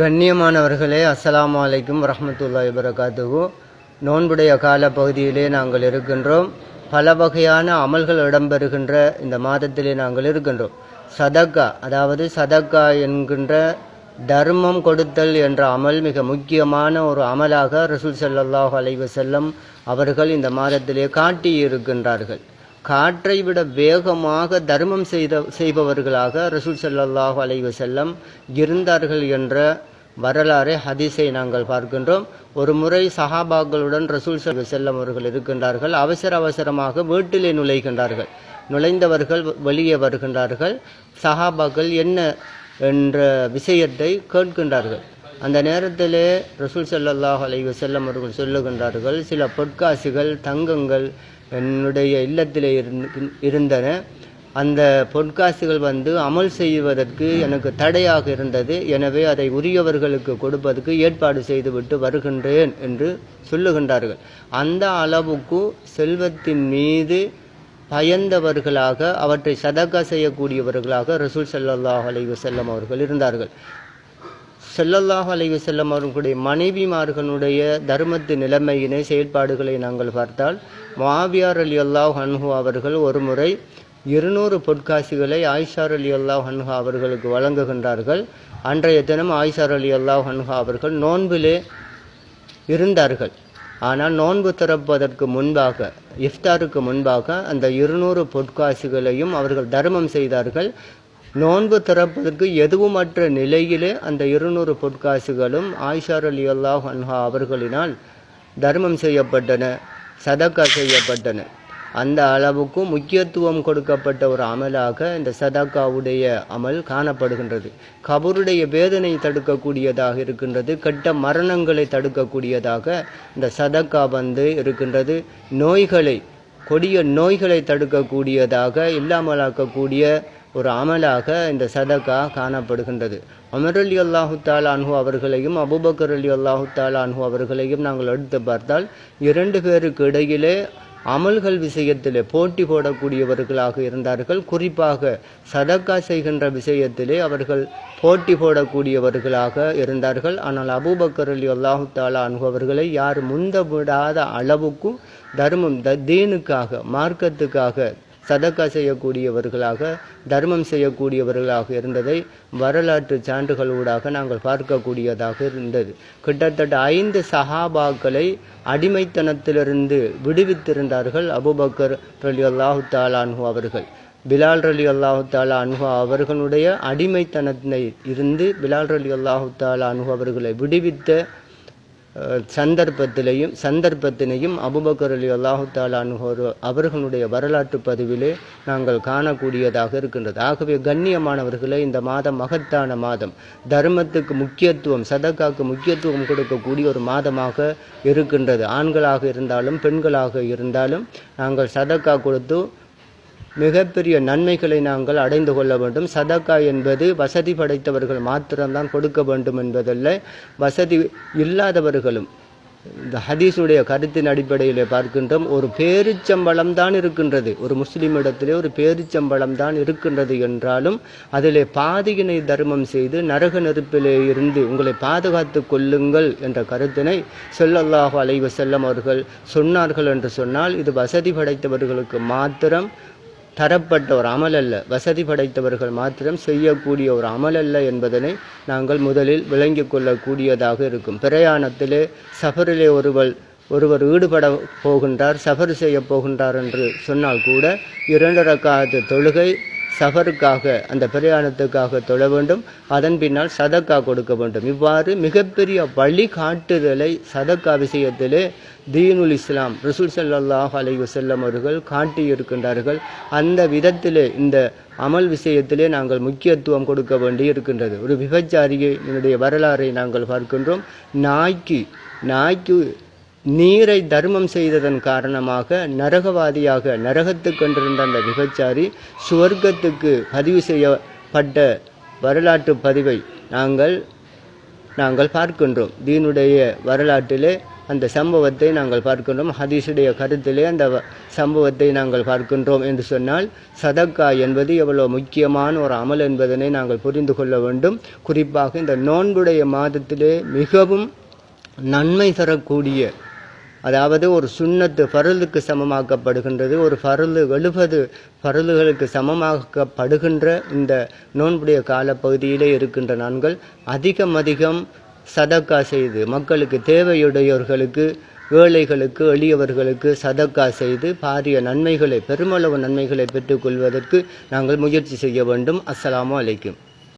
கண்ணியமானவர்களே அஸ்லாம் வலைக்கும் வரஹ்மத்துல்லாஹி வரகாத்துகு நோன்புடைய கால பகுதியிலே நாங்கள் இருக்கின்றோம். பல வகையான அமல்கள் இடம்பெறுகின்ற இந்த மாதத்திலே நாங்கள் இருக்கின்றோம். சதக்கா அதாவது சதக்கா என்கின்ற தர்மம் கொடுத்தல் என்ற அமல் மிக முக்கியமான ஒரு அமலாக ரசூல் ஸல்லல்லாஹு அலைவசல்லம் அவர்கள் இந்த மாதத்திலே காட்டியிருக்கின்றார்கள். காற்றை விட வேகமாக தர்மம் செய்த செய்பவர்களாக ரசூல் ஸல்லல்லாஹு அலைவு செல்லம் இருந்தார்கள் என்ற வரலாறை ஹதீஸை நாங்கள் பார்க்கின்றோம். ஒரு முறை சஹாபாக்களுடன் ரசூல் செல்லம் அவர்கள் இருக்கின்றார்கள். அவசர அவசரமாக வீட்டிலே நுழைகின்றார்கள். நுழைந்தவர்கள் வெளியே வருகின்றார்கள். சஹாபாக்கள் என்ன என்ற விஷயத்தை கேட்கின்றார்கள். அந்த நேரத்திலே ரசூல் ஸல்லல்லாஹு அலைவு வஸல்லம் அவர்கள் சொல்லுகின்றார்கள் சில பொற்காசுகள் தங்கங்கள் என்னுடைய இல்லத்தில் இருந்தன. அந்த பொற்காசுகள் வந்து அமல் செய்வதற்கு எனக்கு தடையாக இருந்தது. எனவே அதை உரியவர்களுக்கு கொடுப்பதற்கு ஏற்பாடு செய்துவிட்டு வருகின்றேன் என்று சொல்லுகின்றார்கள். அந்த அளவுக்கு செல்வத்தின் மீது பயந்தவர்களாக அவற்றை சதக்கா செய்யக்கூடியவர்களாக ரசூல் செல்லல்லாஹ் அலைவு வஸல்லம் அவர்கள் இருந்தார்கள். ஸல்லல்லாஹு அலைவு செல்லம் அவர்களுடைய மனைவிமார்களுடைய தர்மத்து நிலைமையினை செயல்பாடுகளை நாங்கள் பார்த்தால் மாவியார் அலி அல்லாஹ் அன்ஹு அவர்கள் ஒரு முறை இருநூறு பொற்காசிகளை ஆயிஷார் அலி அல்லாஹ் ஹன்ஹா அவர்களுக்கு வழங்குகின்றார்கள். அன்றைய தினம் ஆயிஷார் அலி அல்லாஹ் ஹன்ஹா அவர்கள் நோன்பிலே இருந்தார்கள். ஆனால் நோன்பு திறப்பதற்கு முன்பாக இஃப்தாருக்கு முன்பாக அந்த இருநூறு பொற்காசுகளையும் அவர்கள் தர்மம் செய்தார்கள். நோன்பு திறப்பதற்கு எதுவுமற்ற நிலையிலே அந்த இருநூறு பொற்காசுகளும் ஆயிஷார் அலி அல்லாஹ் அன்ஹா அவர்களினால் தர்மம் செய்யப்பட்டன சதக்கா செய்யப்பட்டன. அந்த அளவுக்கு முக்கியத்துவம் கொடுக்கப்பட்ட ஒரு அமலாக இந்த சதக்காவுடைய அமல் காணப்படுகின்றது. கபருடைய வேதனை தடுக்கக்கூடியதாக இருக்கின்றது கெட்ட மரணங்களை தடுக்கக்கூடியதாக இந்த சதக்கா வந்து இருக்கின்றது. நோய்களை கொடிய நோய்களை தடுக்கக்கூடியதாக இல்லாமலாக்கக்கூடிய ஒரு அமலாக இந்த சதக்கா காணப்படுகின்றது. அமர் அலி அல்லாஹு தாலா அவர்களையும் அபுபக்கர் அலி அல்லாஹு தாலா அவர்களையும் நாங்கள் எடுத்து பார்த்தால் இரண்டு பேருக்கு இடையிலே அமல்கள் விஷயத்திலே போட்டி போடக்கூடியவர்களாக இருந்தார்கள். குறிப்பாக சதக்கா செய்கின்ற விஷயத்திலே அவர்கள் போட்டி போடக்கூடியவர்களாக இருந்தார்கள். ஆனால் அபூபக்கர் அலி அல்லாஹு தாலா அனுபவர்களை அவர்களை யார் முந்த விடாத தர்மம் த தீனுக்காக மார்க்கத்துக்காக சதக்கா செய்யக்கூடியவர்களாக தர்மம் செய்யக்கூடியவர்களாக இருந்ததை வரலாற்று சான்றுகளூடாக நாங்கள் பார்க்கக்கூடியதாக இருந்தது. கிட்டத்தட்ட ஐந்து சஹாபாக்களை அடிமைத்தனத்திலிருந்து விடுவித்திருந்தார்கள் அபுபக்கர் ரலி அல்லாஹு தாலான்ஹு அவர்கள். பிலால் ரலி அல்லாஹு தாலா அன்ஹு அவர்களுடைய அடிமைத்தனத்தினை இருந்து பிலால் ரலி அல்லாஹு தாலா அன்ஹு அவர்களை விடுவித்த சந்தர்ப்பத்திலையும் சந்தர்ப்பத்தினையும் அபுபக்கர் அலி அல்லாஹு தாலானு அவர்களுடைய வரலாற்று பதிவிலே நாங்கள் காணக்கூடியதாக இருக்கின்றது. ஆகவே கண்ணியமானவர்களே இந்த மாதம் மகத்தான மாதம். தர்மத்துக்கு முக்கியத்துவம் சதக்காக்கு முக்கியத்துவம் கொடுக்கக்கூடிய ஒரு மாதமாக இருக்கின்றது. ஆண்களாக இருந்தாலும் பெண்களாக இருந்தாலும் நாங்கள் சதக்கா கொடுத்து மிகப்பெரிய நன்மைகளை நாங்கள் அடைந்து கொள்ள வேண்டும். சதக்கா என்பது வசதி படைத்தவர்கள் மாத்திரம்தான் கொடுக்க வேண்டும் என்பதல்ல. வசதி இல்லாதவர்களும் இந்த ஹதீஸுடைய கருத்தின் அடிப்படையில் பார்க்கின்றோம். ஒரு பேரிச்சம்பளம் தான் இருக்கின்றது. ஒரு முஸ்லீம் இடத்திலே ஒரு பேரிச்சம்பளம் தான் இருக்கின்றது என்றாலும் அதிலே பாதியினை தர்மம் செய்து நரக நெருப்பிலே இருந்து உங்களை பாதுகாத்து கொள்ளுங்கள் என்ற கருத்தினை சொல்லல்லாஹு அலைவ செல்லம் அவர்கள் சொன்னார்கள் என்று சொன்னால் இது வசதி படைத்தவர்களுக்கு மாத்திரம் தரப்பட்ட ஒரு அமல் அல்ல. வசதி படைத்தவர்கள் மாத்திரம் செய்யக்கூடிய ஒரு அமல் அல்ல என்பதனை நாங்கள் முதலில் விளங்கிக் கொள்ளக்கூடியதாக இருக்கும். பிரயாணத்திலே சஃபரிலே ஒருவர் ஒருவர் ஈடுபட போகின்றார் சஃபர் செய்ய போகின்றார் என்று சொன்னால் கூட இரண்டு ரக்காத்து தொழுகை சஃபருக்காக அந்த பிரயாணத்துக்காக தொழ வேண்டும். அதன் பின்னால் சதக்கா கொடுக்க வேண்டும். இவ்வாறு மிகப்பெரிய வழிகாட்டுதலை சதக்கா விஷயத்திலே தீனுல் இஸ்லாம் ரசூல் சல்லாஹ் அலைஹி வஸல்லம் அவர்கள் காட்டியிருக்கின்றார்கள். அந்த விதத்திலே இந்த அமல் விஷயத்திலே நாங்கள் முக்கியத்துவம் கொடுக்க வேண்டி இருக்கின்றது. ஒரு விபச்சாரியினுடைய வரலாறை நாங்கள் பார்க்கின்றோம். நாய்க்கு நாய்க்கு நீரை தர்மம் செய்ததன் காரணமாக நரகவாதியாக நரகத்துக்கு கொண்டிருந்த அந்த விபச்சாரி சுவர்க்கத்துக்கு பதிவு செய்யப்பட்ட வரலாற்று பதிவை நாங்கள் நாங்கள் பார்க்கின்றோம். தீனுடைய வரலாற்றிலே அந்த சம்பவத்தை நாங்கள் பார்க்கின்றோம். ஹதீஸுடைய கருத்திலே அந்த வ- சம்பவத்தை நாங்கள் பார்க்கின்றோம் என்று சொன்னால் சதக்கா என்பது எவ்வளோ முக்கியமான ஒரு அமல் என்பதனை நாங்கள் புரிந்து கொள்ள வேண்டும். குறிப்பாக இந்த நோன்புடைய மாதத்திலே மிகவும் நன்மை தரக்கூடிய அதாவது ஒரு சுண்ணத்து பருளுக்கு சமமாக்கப்படுகின்றது ஒரு பருளு எழுபது பருளுகளுக்கு சமமாக்கப்படுகின்ற இந்த நோன்புடைய காலப்பகுதியிலே இருக்கின்ற நான்கள் அதிகம் அதிகம் சதக்கா செய்து மக்களுக்கு தேவையுடையவர்களுக்கு ஏழைகளுக்கு எளியவர்களுக்கு சதக்கா செய்து பாரிய நன்மைகளை பெருமளவு நன்மைகளை பெற்றுக்கொள்வதற்கு நாங்கள் முயற்சி செய்ய வேண்டும். அஸ்ஸலாமு அலைக்கும்.